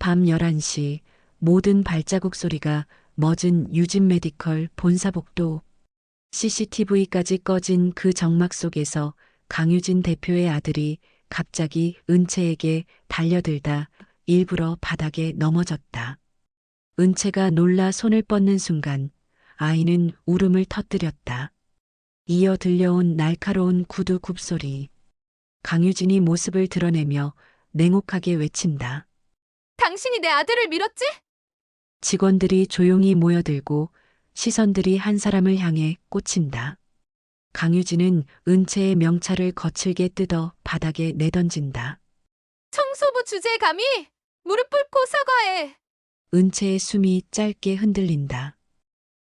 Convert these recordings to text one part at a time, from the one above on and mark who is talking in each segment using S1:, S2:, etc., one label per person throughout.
S1: 밤 11시 모든 발자국 소리가 멎은 유진 메디컬 본사복도 CCTV까지 꺼진 그 정막 속에서 강유진 대표의 아들이 갑자기 은채에게 달려들다 일부러 바닥에 넘어졌다. 은채가 놀라 손을 뻗는 순간 아이는 울음을 터뜨렸다. 이어 들려온 날카로운 구두 굽소리. 강유진이 모습을 드러내며 냉혹하게 외친다.
S2: 당신이 내 아들을 밀었지?
S1: 직원들이 조용히 모여들고 시선들이 한 사람을 향해 꽂힌다. 강유진은 은채의 명찰을 거칠게 뜯어 바닥에 내던진다.
S2: 청소부 주제에 감히 무릎 꿇고 사과해.
S1: 은채의 숨이 짧게 흔들린다.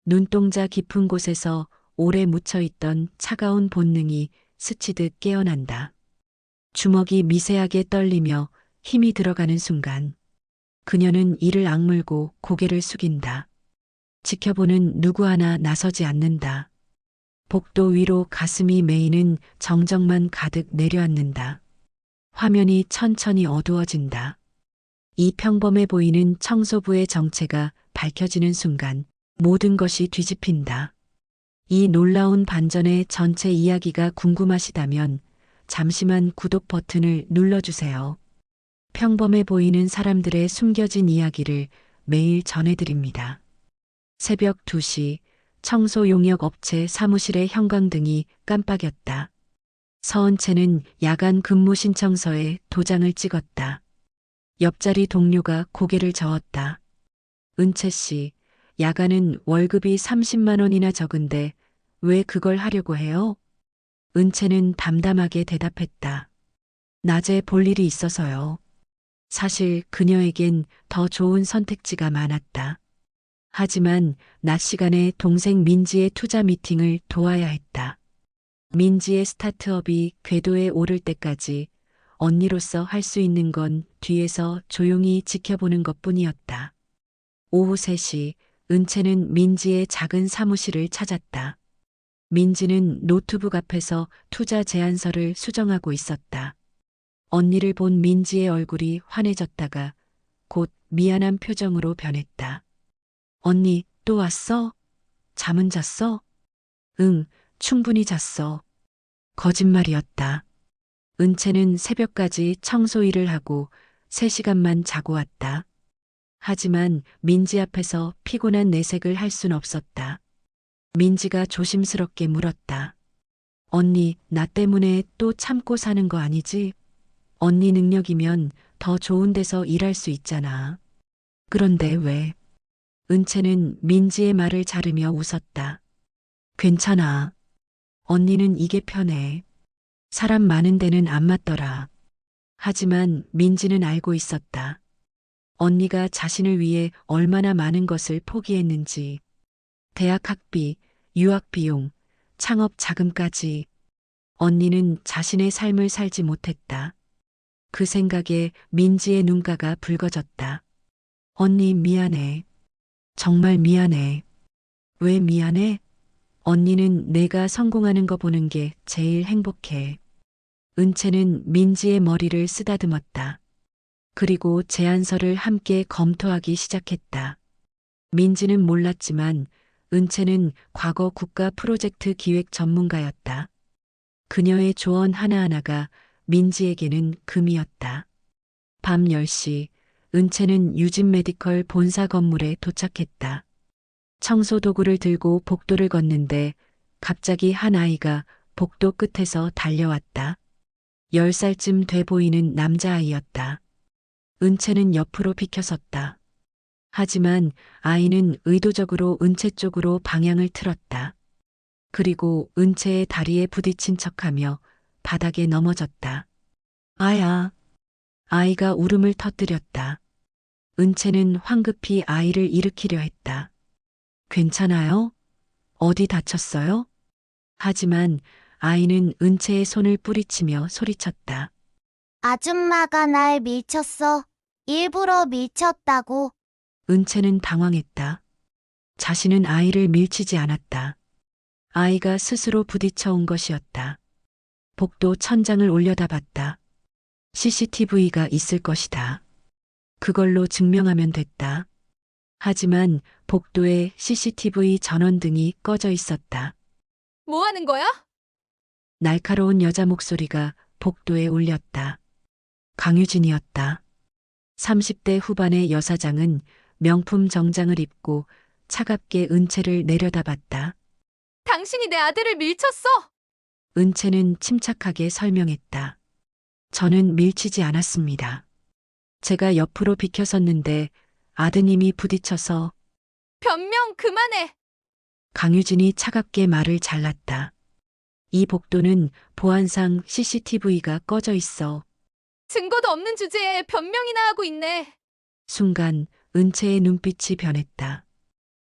S1: 눈동자 깊은 곳에서 오래 묻혀있던 차가운 본능이 스치듯 깨어난다. 주먹이 미세하게 떨리며 힘이 들어가는 순간 그녀는 이를 악물고 고개를 숙인다. 지켜보는 누구 하나 나서지 않는다. 복도 위로 가슴이 메이는 정적만 가득 내려앉는다. 화면이 천천히 어두워진다. 이 평범해 보이는 청소부의 정체가 밝혀지는 순간 모든 것이 뒤집힌다. 이 놀라운 반전의 전체 이야기가 궁금하시다면 잠시만 구독 버튼을 눌러주세요. 평범해 보이는 사람들의 숨겨진 이야기를 매일 전해드립니다. 새벽 2시 청소 용역 업체 사무실의 형광등이 깜빡였다. 서은채는 야간 근무 신청서에 도장을 찍었다. 옆자리 동료가 고개를 저었다. 은채 씨, 야간은 월급이 30만 원이나 적은데 왜 그걸 하려고 해요? 은채는 담담하게 대답했다. 낮에 볼 일이 있어서요. 사실 그녀에겐 더 좋은 선택지가 많았다. 하지만 낮 시간에 동생 민지의 투자 미팅을 도와야 했다. 민지의 스타트업이 궤도에 오를 때까지 언니로서 할 수 있는 건 뒤에서 조용히 지켜보는 것 뿐이었다. 오후 3시 은채는 민지의 작은 사무실을 찾았다. 민지는 노트북 앞에서 투자 제안서를 수정하고 있었다. 언니를 본 민지의 얼굴이 환해졌다가 곧 미안한 표정으로 변했다. 언니, 또 왔어? 잠은 잤어? 응, 충분히 잤어. 거짓말이었다. 은채는 새벽까지 청소 일을 하고 3시간만 자고 왔다. 하지만 민지 앞에서 피곤한 내색을 할 순 없었다. 민지가 조심스럽게 물었다. 언니, 나 때문에 또 참고 사는 거 아니지? 언니 능력이면 더 좋은 데서 일할 수 있잖아. 그런데 왜? 은채는 민지의 말을 자르며 웃었다. 괜찮아. 언니는 이게 편해. 사람 많은 데는 안 맞더라. 하지만 민지는 알고 있었다. 언니가 자신을 위해 얼마나 많은 것을 포기했는지. 대학 학비, 유학 비용, 창업 자금까지. 언니는 자신의 삶을 살지 못했다. 그 생각에 민지의 눈가가 붉어졌다. 언니 미안해. 정말 미안해. 왜 미안해? 언니는 내가 성공하는 거 보는 게 제일 행복해. 은채는 민지의 머리를 쓰다듬었다. 그리고 제안서를 함께 검토하기 시작했다. 민지는 몰랐지만 은채는 과거 국가 프로젝트 기획 전문가였다. 그녀의 조언 하나하나가 민지에게는 금이었다. 밤 10시 은채는 유진 메디컬 본사 건물에 도착했다. 청소 도구를 들고 복도를 걷는데 갑자기 한 아이가 복도 끝에서 달려왔다. 10살쯤 돼 보이는 남자아이였다. 은채는 옆으로 비켜섰다. 하지만 아이는 의도적으로 은채 쪽으로 방향을 틀었다. 그리고 은채의 다리에 부딪힌 척하며 바닥에 넘어졌다. 아야. 아이가 울음을 터뜨렸다. 은채는 황급히 아이를 일으키려 했다. 괜찮아요? 어디 다쳤어요? 하지만 아이는 은채의 손을 뿌리치며 소리쳤다.
S3: 아줌마가 날 밀쳤어. 일부러 밀쳤다고.
S1: 은채는 당황했다. 자신은 아이를 밀치지 않았다. 아이가 스스로 부딪혀 온 것이었다. 복도 천장을 올려다봤다. CCTV가 있을 것이다. 그걸로 증명하면 됐다. 하지만 복도에 CCTV 전원등이 꺼져 있었다.
S2: 뭐 하는 거야?
S1: 날카로운 여자 목소리가 복도에 울렸다. 강유진이었다. 30대 후반의 여사장은 명품 정장을 입고 차갑게 은채를 내려다봤다.
S2: 당신이 내 아들을 밀쳤어!
S1: 은채는 침착하게 설명했다. 저는 밀치지 않았습니다. 제가 옆으로 비켜섰는데 아드님이 부딪혀서
S2: 변명 그만해!
S1: 강유진이 차갑게 말을 잘랐다. 이 복도는 보안상 CCTV가 꺼져 있어
S2: 증거도 없는 주제에 변명이나 하고 있네.
S1: 순간 은채의 눈빛이 변했다.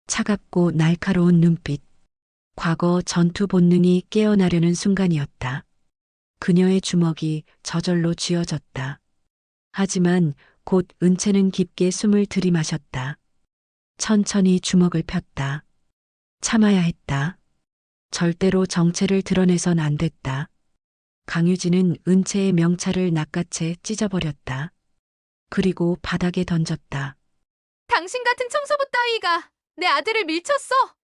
S1: 차갑고 날카로운 눈빛. 과거 전투 본능이 깨어나려는 순간이었다. 그녀의 주먹이 저절로 쥐어졌다. 하지만 곧 은채는 깊게 숨을 들이마셨다. 천천히 주먹을 폈다. 참아야 했다. 절대로 정체를 드러내선 안 됐다. 강유진은 은채의 명찰을 낚아채 찢어버렸다. 그리고 바닥에 던졌다.
S2: 당신 같은 청소부 따위가 내 아들을 밀쳤어!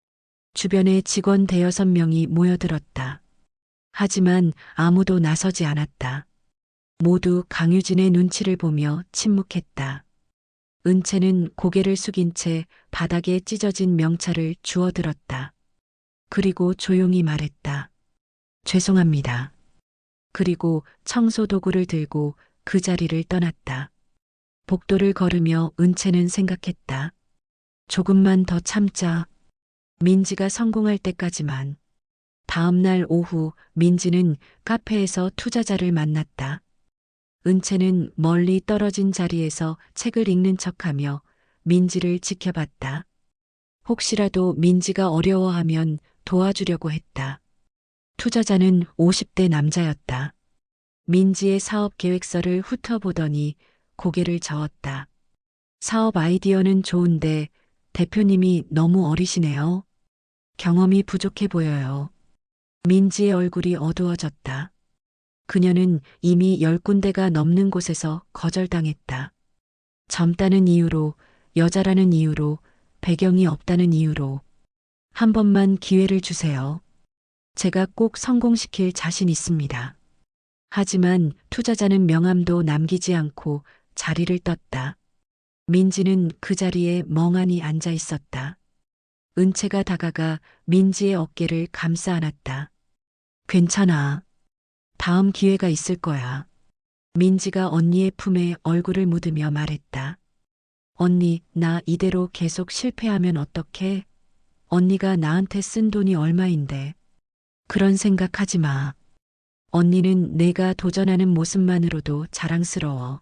S1: 주변에 직원 대여섯 명이 모여들었다. 하지만 아무도 나서지 않았다. 모두 강유진의 눈치를 보며 침묵했다. 은채는 고개를 숙인 채 바닥에 찢어진 명찰을 주워들었다. 그리고 조용히 말했다. 죄송합니다. 그리고 청소 도구를 들고 그 자리를 떠났다. 복도를 걸으며 은채는 생각했다. 조금만 더 참자. 민지가 성공할 때까지만. 다음 날 오후 민지는 카페에서 투자자를 만났다. 은채는 멀리 떨어진 자리에서 책을 읽는 척하며 민지를 지켜봤다. 혹시라도 민지가 어려워하면 도와주려고 했다. 투자자는 50대 남자였다. 민지의 사업 계획서를 훑어보더니 고개를 저었다. 사업 아이디어는 좋은데 대표님이 너무 어리시네요. 경험이 부족해 보여요. 민지의 얼굴이 어두워졌다. 그녀는 이미 열 군데가 넘는 곳에서 거절당했다. 젊다는 이유로, 여자라는 이유로, 배경이 없다는 이유로. 한 번만 기회를 주세요. 제가 꼭 성공시킬 자신 있습니다. 하지만 투자자는 명함도 남기지 않고 자리를 떴다. 민지는 그 자리에 멍하니 앉아 있었다. 은채가 다가가 민지의 어깨를 감싸 안았다. 괜찮아. 다음 기회가 있을 거야. 민지가 언니의 품에 얼굴을 묻으며 말했다. 언니, 나 이대로 계속 실패하면 어떡해? 언니가 나한테 쓴 돈이 얼마인데. 그런 생각하지 마. 언니는 내가 도전하는 모습만으로도 자랑스러워.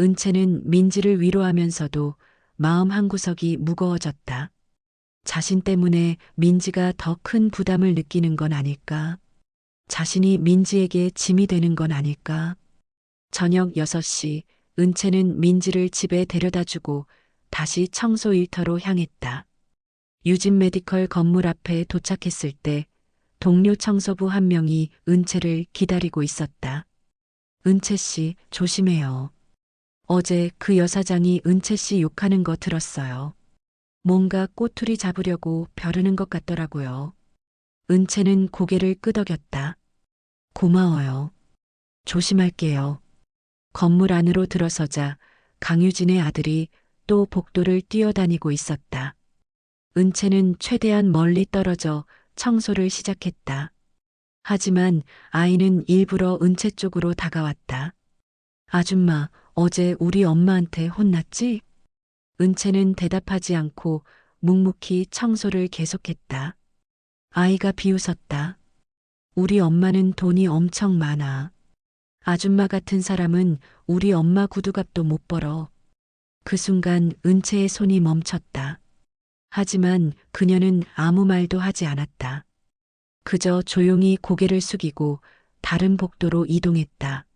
S1: 은채는 민지를 위로하면서도 마음 한구석이 무거워졌다. 자신 때문에 민지가 더 큰 부담을 느끼는 건 아닐까? 자신이 민지에게 짐이 되는 건 아닐까? 저녁 6시 은채는 민지를 집에 데려다 주고 다시 청소 일터로 향했다. 유진 메디컬 건물 앞에 도착했을 때 동료 청소부 한 명이 은채를 기다리고 있었다. 은채 씨, 조심해요. 어제 그 여사장이 은채 씨 욕하는 거 들었어요. 뭔가 꼬투리 잡으려고 벼르는 것 같더라고요. 은채는 고개를 끄덕였다. 고마워요. 조심할게요. 건물 안으로 들어서자 강유진의 아들이 또 복도를 뛰어다니고 있었다. 은채는 최대한 멀리 떨어져 청소를 시작했다. 하지만 아이는 일부러 은채 쪽으로 다가왔다. 아줌마, 어제 우리 엄마한테 혼났지? 은채는 대답하지 않고 묵묵히 청소를 계속했다. 아이가 비웃었다. 우리 엄마는 돈이 엄청 많아. 아줌마 같은 사람은 우리 엄마 구두값도 못 벌어. 그 순간 은채의 손이 멈췄다. 하지만 그녀는 아무 말도 하지 않았다. 그저 조용히 고개를 숙이고 다른 복도로 이동했다.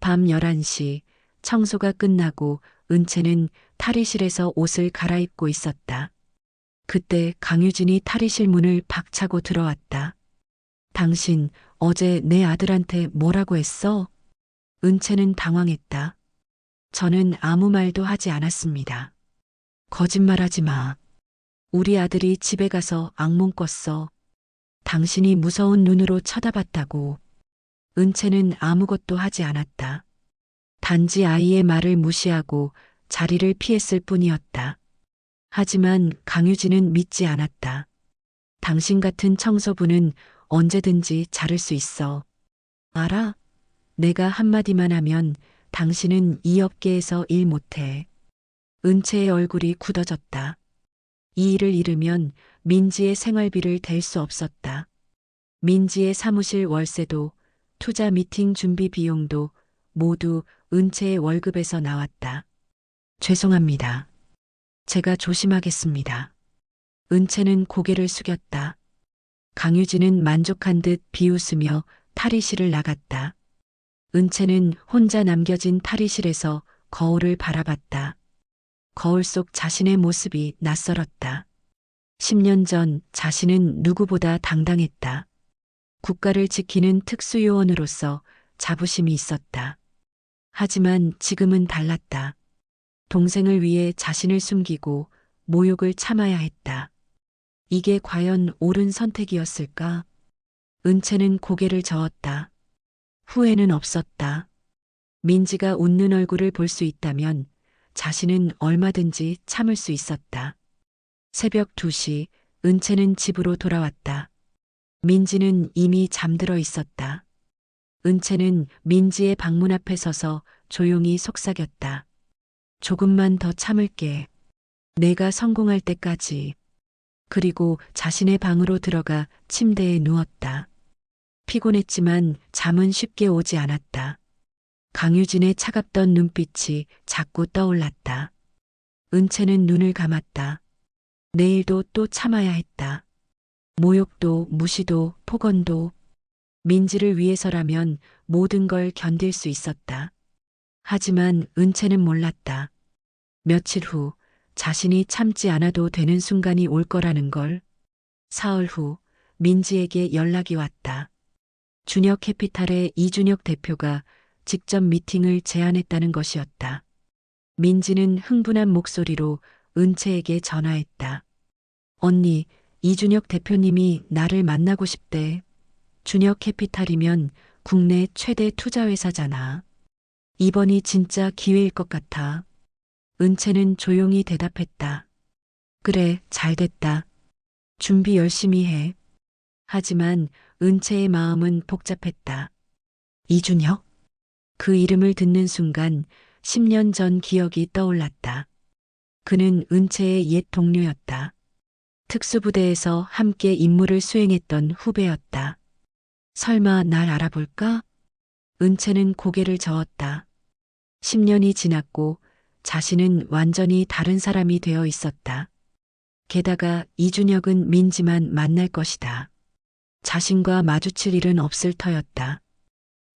S1: 밤 11시 청소가 끝나고 은채는 탈의실에서 옷을 갈아입고 있었다. 그때 강유진이 탈의실 문을 박차고 들어왔다. 당신 어제 내 아들한테 뭐라고 했어? 은채는 당황했다. 저는 아무 말도 하지 않았습니다. 거짓말하지 마. 우리 아들이 집에 가서 악몽 꿨어. 당신이 무서운 눈으로 쳐다봤다고. 은채는 아무것도 하지 않았다. 단지 아이의 말을 무시하고 자리를 피했을 뿐이었다. 하지만 강유진은 믿지 않았다. 당신 같은 청소부는 언제든지 자를 수 있어. 알아? 내가 한마디만 하면 당신은 이 업계에서 일 못해. 은채의 얼굴이 굳어졌다. 이 일을 잃으면 민지의 생활비를 댈 수 없었다. 민지의 사무실 월세도 투자 미팅 준비 비용도 모두 은채의 월급에서 나왔다. 죄송합니다. 제가 조심하겠습니다. 은채는 고개를 숙였다. 강유진은 만족한 듯 비웃으며 탈의실을 나갔다. 은채는 혼자 남겨진 탈의실에서 거울을 바라봤다. 거울 속 자신의 모습이 낯설었다. 10년 전 자신은 누구보다 당당했다. 국가를 지키는 특수요원으로서 자부심이 있었다. 하지만 지금은 달랐다. 동생을 위해 자신을 숨기고 모욕을 참아야 했다. 이게 과연 옳은 선택이었을까? 은채는 고개를 저었다. 후회는 없었다. 민지가 웃는 얼굴을 볼 수 있다면 자신은 얼마든지 참을 수 있었다. 새벽 2시 은채는 집으로 돌아왔다. 민지는 이미 잠들어 있었다. 은채는 민지의 방문 앞에 서서 조용히 속삭였다. 조금만 더 참을게. 내가 성공할 때까지. 그리고 자신의 방으로 들어가 침대에 누웠다. 피곤했지만 잠은 쉽게 오지 않았다. 강유진의 차갑던 눈빛이 자꾸 떠올랐다. 은채는 눈을 감았다. 내일도 또 참아야 했다. 모욕도 무시도 폭언도 민지를 위해서라면 모든 걸 견딜 수 있었다. 하지만 은채는 몰랐다. 며칠 후 자신이 참지 않아도 되는 순간이 올 거라는 걸. 사흘 후 민지에게 연락이 왔다. 준혁 캐피탈의 이준혁 대표가 직접 미팅을 제안했다는 것이었다. 민지는 흥분한 목소리로 은채에게 전화했다. 언니, 이준혁 대표님이 나를 만나고 싶대. 준혁 캐피탈이면 국내 최대 투자회사잖아. 이번이 진짜 기회일 것 같아. 은채는 조용히 대답했다. 그래, 잘 됐다. 준비 열심히 해. 하지만 은채의 마음은 복잡했다. 이준혁? 그 이름을 듣는 순간 10년 전 기억이 떠올랐다. 그는 은채의 옛 동료였다. 특수부대에서 함께 임무를 수행했던 후배였다. 설마 날 알아볼까? 은채는 고개를 저었다. 10년이 지났고 자신은 완전히 다른 사람이 되어 있었다. 게다가 이준혁은 민지만 만날 것이다. 자신과 마주칠 일은 없을 터였다.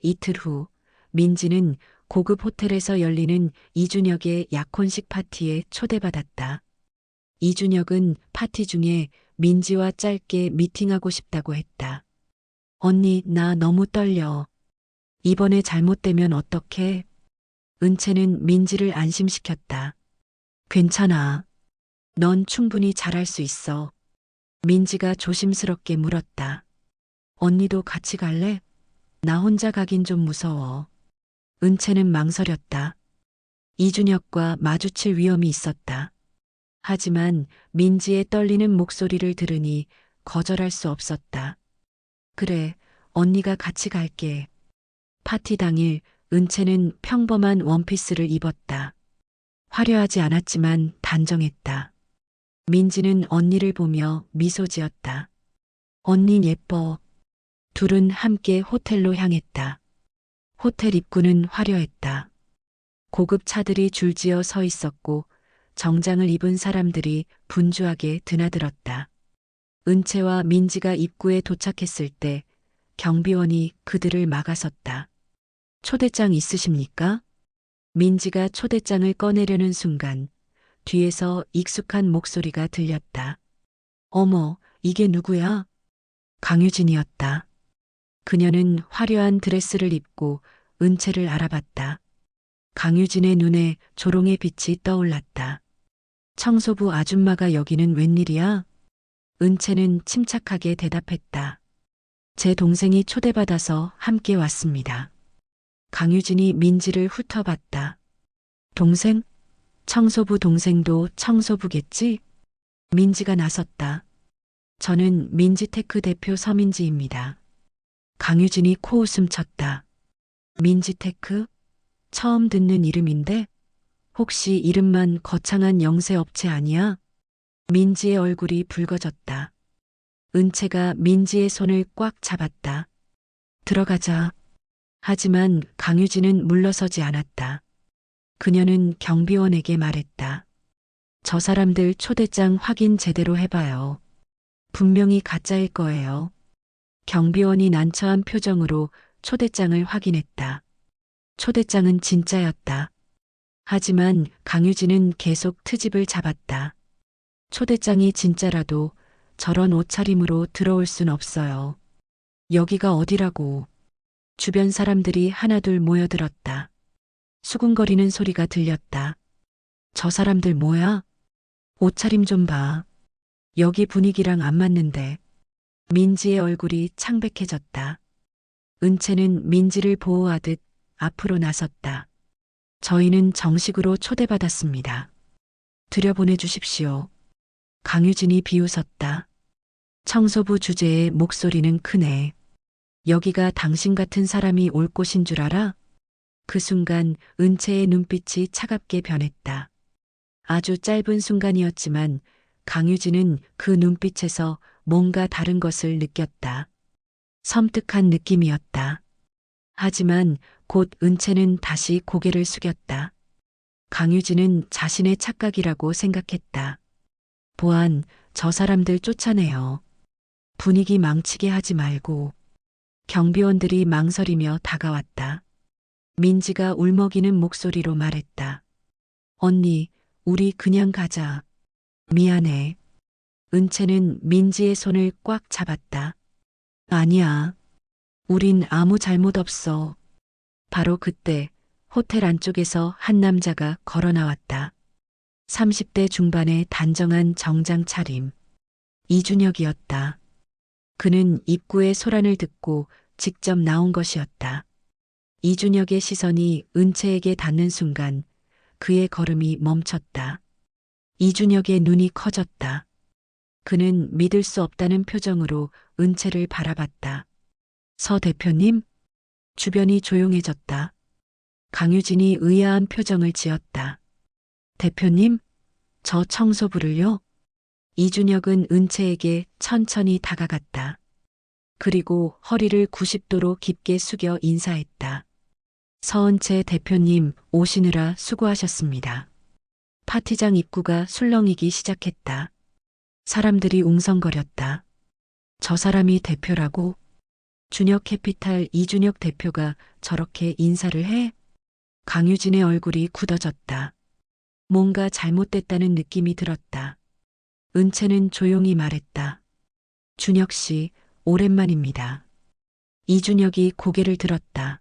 S1: 이틀 후 민지는 고급 호텔에서 열리는 이준혁의 약혼식 파티에 초대받았다. 이준혁은 파티 중에 민지와 짧게 미팅하고 싶다고 했다. 언니, 나 너무 떨려. 이번에 잘못되면 어떡해? 은채는 민지를 안심시켰다. 괜찮아. 넌 충분히 잘할 수 있어. 민지가 조심스럽게 물었다. 언니도 같이 갈래? 나 혼자 가긴 좀 무서워. 은채는 망설였다. 이준혁과 마주칠 위험이 있었다. 하지만 민지의 떨리는 목소리를 들으니 거절할 수 없었다. 그래, 언니가 같이 갈게. 파티 당일 은채는 평범한 원피스를 입었다. 화려하지 않았지만 단정했다. 민지는 언니를 보며 미소 지었다. 언닌 예뻐. 둘은 함께 호텔로 향했다. 호텔 입구는 화려했다. 고급 차들이 줄지어 서 있었고 정장을 입은 사람들이 분주하게 드나들었다. 은채와 민지가 입구에 도착했을 때 경비원이 그들을 막아섰다. 초대장 있으십니까? 민지가 초대장을 꺼내려는 순간 뒤에서 익숙한 목소리가 들렸다. 어머, 이게 누구야? 강유진이었다. 그녀는 화려한 드레스를 입고 은채를 알아봤다. 강유진의 눈에 조롱의 빛이 떠올랐다. 청소부 아줌마가 여기는 웬일이야? 은채는 침착하게 대답했다. 제 동생이 초대받아서 함께 왔습니다. 강유진이 민지를 훑어봤다. 동생? 청소부 동생도 청소부겠지? 민지가 나섰다. 저는 민지테크 대표 서민지입니다. 강유진이 코웃음 쳤다. 민지테크? 처음 듣는 이름인데? 혹시 이름만 거창한 영세업체 아니야? 민지의 얼굴이 붉어졌다. 은채가 민지의 손을 꽉 잡았다. 들어가자. 하지만 강유진은 물러서지 않았다. 그녀는 경비원에게 말했다. 저 사람들 초대장 확인 제대로 해봐요. 분명히 가짜일 거예요. 경비원이 난처한 표정으로 초대장을 확인했다. 초대장은 진짜였다. 하지만 강유진은 계속 트집을 잡았다. 초대장이 진짜라도 저런 옷차림으로 들어올 순 없어요. 여기가 어디라고. 주변 사람들이 하나둘 모여들었다. 수군거리는 소리가 들렸다. 저 사람들 뭐야? 옷차림 좀 봐. 여기 분위기랑 안 맞는데. 민지의 얼굴이 창백해졌다. 은채는 민지를 보호하듯 앞으로 나섰다. 저희는 정식으로 초대받았습니다. 들여보내 주십시오. 강유진이 비웃었다. 청소부 주제의 목소리는 크네. 여기가 당신 같은 사람이 올 곳인 줄 알아? 그 순간 은채의 눈빛이 차갑게 변했다. 아주 짧은 순간이었지만 강유진은 그 눈빛에서 뭔가 다른 것을 느꼈다. 섬뜩한 느낌이었다. 하지만 곧 은채는 다시 고개를 숙였다. 강유진은 자신의 착각이라고 생각했다. 보안, 저 사람들 쫓아내요. 분위기 망치게 하지 말고. 경비원들이 망설이며 다가왔다. 민지가 울먹이는 목소리로 말했다. 언니, 우리 그냥 가자. 미안해. 은채는 민지의 손을 꽉 잡았다. 아니야. 우린 아무 잘못 없어. 바로 그때 호텔 안쪽에서 한 남자가 걸어 나왔다. 30대 중반의 단정한 정장 차림. 이준혁이었다. 그는 입구의 소란을 듣고 직접 나온 것이었다. 이준혁의 시선이 은채에게 닿는 순간 그의 걸음이 멈췄다. 이준혁의 눈이 커졌다. 그는 믿을 수 없다는 표정으로 은채를 바라봤다. 서 대표님? 주변이 조용해졌다. 강유진이 의아한 표정을 지었다. 대표님? 저 청소부를요? 이준혁은 은채에게 천천히 다가갔다. 그리고 허리를 90도로 깊게 숙여 인사했다. 서은채 대표님 오시느라 수고하셨습니다. 파티장 입구가 술렁이기 시작했다. 사람들이 웅성거렸다. 저 사람이 대표라고? 준혁 캐피탈 이준혁 대표가 저렇게 인사를 해? 강유진의 얼굴이 굳어졌다. 뭔가 잘못됐다는 느낌이 들었다. 은채는 조용히 말했다. 준혁 씨, 오랜만입니다. 이준혁이 고개를 들었다.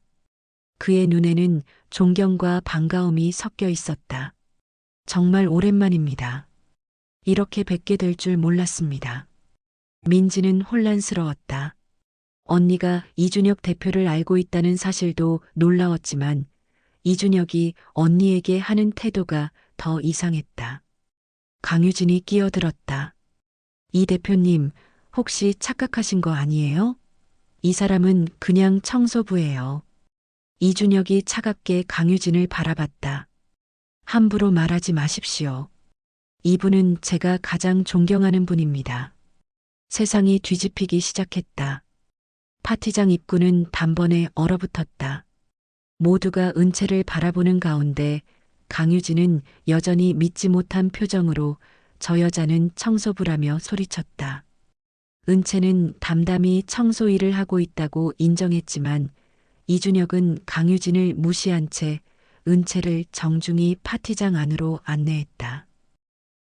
S1: 그의 눈에는 존경과 반가움이 섞여 있었다. 정말 오랜만입니다. 이렇게 뵙게 될 줄 몰랐습니다. 민지는 혼란스러웠다. 언니가 이준혁 대표를 알고 있다는 사실도 놀라웠지만 이준혁이 언니에게 하는 태도가 더 이상했다. 강유진이 끼어들었다. 이 대표님, 혹시 착각하신 거 아니에요? 이 사람은 그냥 청소부예요. 이준혁이 차갑게 강유진을 바라봤다. 함부로 말하지 마십시오. 이분은 제가 가장 존경하는 분입니다. 세상이 뒤집히기 시작했다. 파티장 입구는 단번에 얼어붙었다. 모두가 은채를 바라보는 가운데 강유진은 여전히 믿지 못한 표정으로 저 여자는 청소부라며 소리쳤다. 은채는 담담히 청소 일을 하고 있다고 인정했지만 이준혁은 강유진을 무시한 채 은채를 정중히 파티장 안으로 안내했다.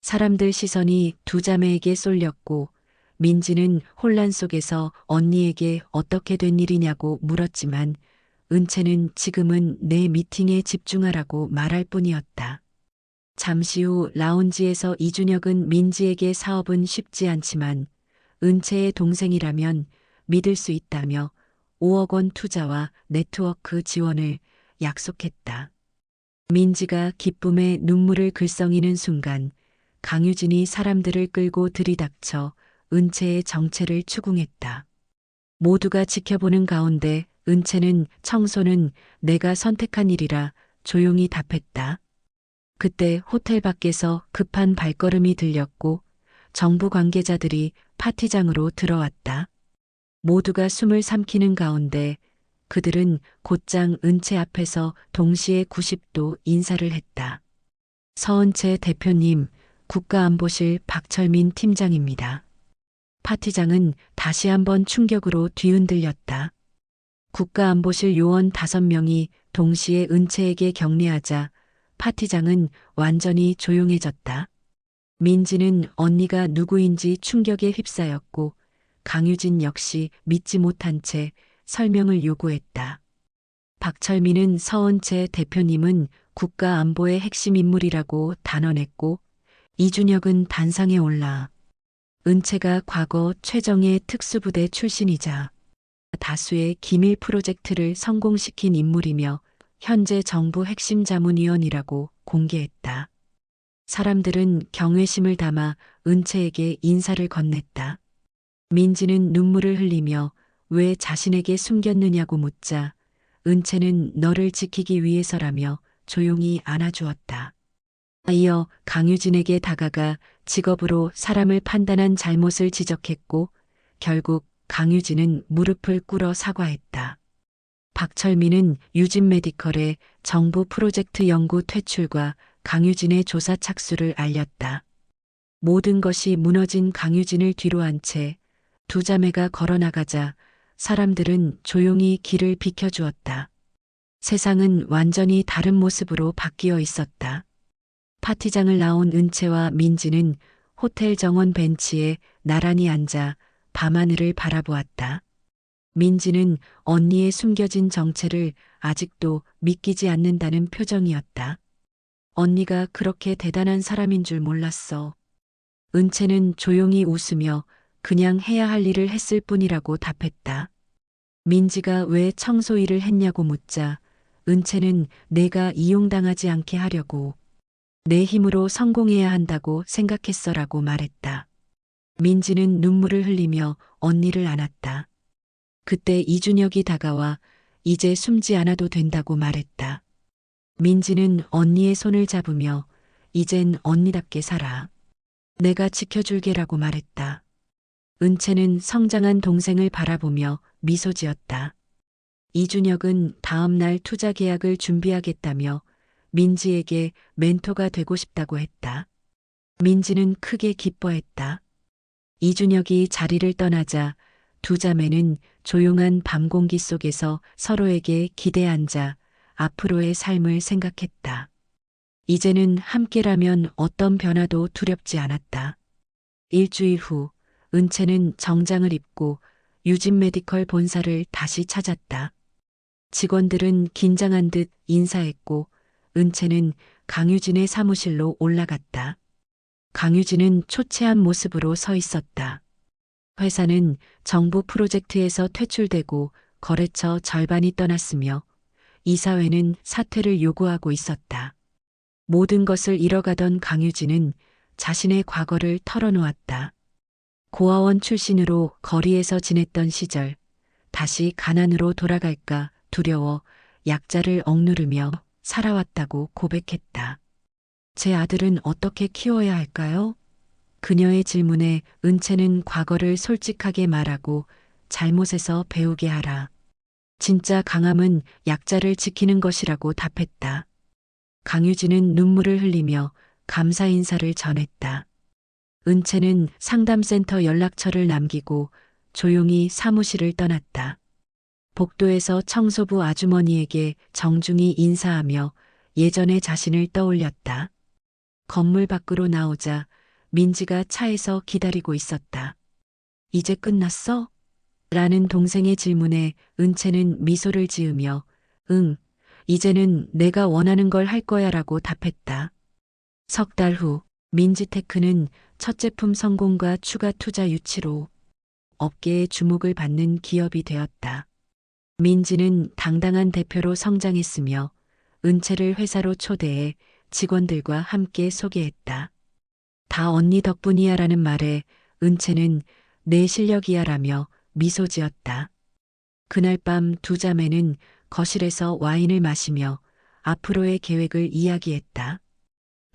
S1: 사람들 시선이 두 자매에게 쏠렸고 민지는 혼란 속에서 언니에게 어떻게 된 일이냐고 물었지만 은채는 지금은 내 미팅에 집중하라고 말할 뿐이었다. 잠시 후 라운지에서 이준혁은 민지에게 사업은 쉽지 않지만 은채의 동생이라면 믿을 수 있다며 5억 원 투자와 네트워크 지원을 약속했다. 민지가 기쁨에 눈물을 글썽이는 순간 강유진이 사람들을 끌고 들이닥쳐 은채의 정체를 추궁했다. 모두가 지켜보는 가운데 은채는 청소는 내가 선택한 일이라 조용히 답했다. 그때 호텔 밖에서 급한 발걸음이 들렸고 정부 관계자들이 파티장으로 들어왔다. 모두가 숨을 삼키는 가운데 그들은 곧장 은채 앞에서 동시에 90도 인사를 했다. 서은채 대표님, 국가안보실 박철민 팀장입니다. 파티장은 다시 한번 충격으로 뒤흔들렸다. 국가안보실 요원 다섯 명이 동시에 은채에게 격려하자 파티장은 완전히 조용해졌다. 민지는 언니가 누구인지 충격에 휩싸였고 강유진 역시 믿지 못한 채 설명을 요구했다. 박철민은 서은채 대표님은 국가안보의 핵심 인물이라고 단언했고 이준혁은 단상에 올라 은채가 과거 최정예 특수부대 출신이자 다수의 기밀 프로젝트를 성공시킨 인물이며 현재 정부 핵심 자문위원이라고 공개했다. 사람들은 경외심을 담아 은채에게 인사를 건넸다. 민지는 눈물을 흘리며 왜 자신에게 숨겼느냐고 묻자 은채는 너를 지키기 위해서라며 조용히 안아주었다. 이어 강유진에게 다가가 직업으로 사람을 판단한 잘못을 지적했고 결국 강유진은 무릎을 꿇어 사과했다. 박철민은 유진 메디컬의 정부 프로젝트 연구 퇴출과 강유진의 조사 착수를 알렸다. 모든 것이 무너진 강유진을 뒤로 한 채 두 자매가 걸어나가자 사람들은 조용히 길을 비켜주었다. 세상은 완전히 다른 모습으로 바뀌어 있었다. 파티장을 나온 은채와 민지는 호텔 정원 벤치에 나란히 앉아 밤하늘을 바라보았다. 민지는 언니의 숨겨진 정체를 아직도 믿기지 않는다는 표정이었다. 언니가 그렇게 대단한 사람인 줄 몰랐어. 은채는 조용히 웃으며 그냥 해야 할 일을 했을 뿐이라고 답했다. 민지가 왜 청소 일을 했냐고 묻자 은채는 내가 이용당하지 않게 하려고 내 힘으로 성공해야 한다고 생각했어라고 말했다. 민지는 눈물을 흘리며 언니를 안았다. 그때 이준혁이 다가와 이제 숨지 않아도 된다고 말했다. 민지는 언니의 손을 잡으며 이젠 언니답게 살아. 내가 지켜줄게라고 말했다. 은채는 성장한 동생을 바라보며 미소 지었다. 이준혁은 다음 날 투자 계약을 준비하겠다며 민지에게 멘토가 되고 싶다고 했다. 민지는 크게 기뻐했다. 이준혁이 자리를 떠나자 두 자매는 조용한 밤 공기 속에서 서로에게 기대 앉아 앞으로의 삶을 생각했다. 이제는 함께라면 어떤 변화도 두렵지 않았다. 일주일 후 은채는 정장을 입고 유진 메디컬 본사를 다시 찾았다. 직원들은 긴장한 듯 인사했고 은채는 강유진의 사무실로 올라갔다. 강유진은 초췌한 모습으로 서 있었다. 회사는 정부 프로젝트에서 퇴출되고 거래처 절반이 떠났으며 이사회는 사퇴를 요구하고 있었다. 모든 것을 잃어가던 강유진은 자신의 과거를 털어놓았다. 고아원 출신으로 거리에서 지냈던 시절, 다시 가난으로 돌아갈까 두려워 약자를 억누르며 살아왔다고 고백했다. 제 아들은 어떻게 키워야 할까요? 그녀의 질문에 은채는 과거를 솔직하게 말하고 잘못에서 배우게 하라. 진짜 강함은 약자를 지키는 것이라고 답했다. 강유진은 눈물을 흘리며 감사 인사를 전했다. 은채는 상담센터 연락처를 남기고 조용히 사무실을 떠났다. 복도에서 청소부 아주머니에게 정중히 인사하며 예전의 자신을 떠올렸다. 건물 밖으로 나오자 민지가 차에서 기다리고 있었다. 이제 끝났어? 라는 동생의 질문에 은채는 미소를 지으며 응, 이제는 내가 원하는 걸 할 거야 라고 답했다. 석 달 후, 민지테크는 첫 제품 성공과 추가 투자 유치로 업계의 주목을 받는 기업이 되었다. 민지는 당당한 대표로 성장했으며 은채를 회사로 초대해 직원들과 함께 소개했다. 다 언니 덕분이야 라는 말에 은채는 내 실력이야 라며 미소 지었다. 그날 밤 두 자매는 거실에서 와인을 마시며 앞으로의 계획을 이야기했다.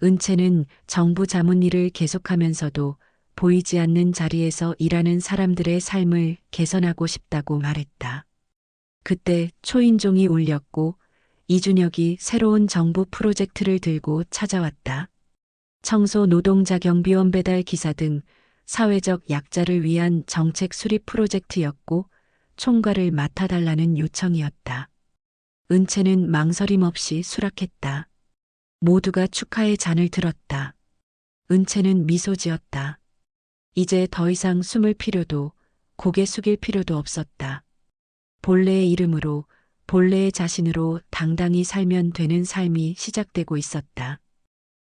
S1: 은채는 정부 자문 일을 계속하면서도 보이지 않는 자리에서 일하는 사람들의 삶을 개선하고 싶다고 말했다. 그때 초인종이 울렸고 이준혁이 새로운 정부 프로젝트를 들고 찾아왔다. 청소 노동자 경비원 배달 기사 등 사회적 약자를 위한 정책 수립 프로젝트였고 총괄을 맡아달라는 요청이었다. 은채는 망설임 없이 수락했다. 모두가 축하의 잔을 들었다. 은채는 미소 지었다. 이제 더 이상 숨을 필요도 고개 숙일 필요도 없었다. 본래의 이름으로 본래의 자신으로 당당히 살면 되는 삶이 시작되고 있었다.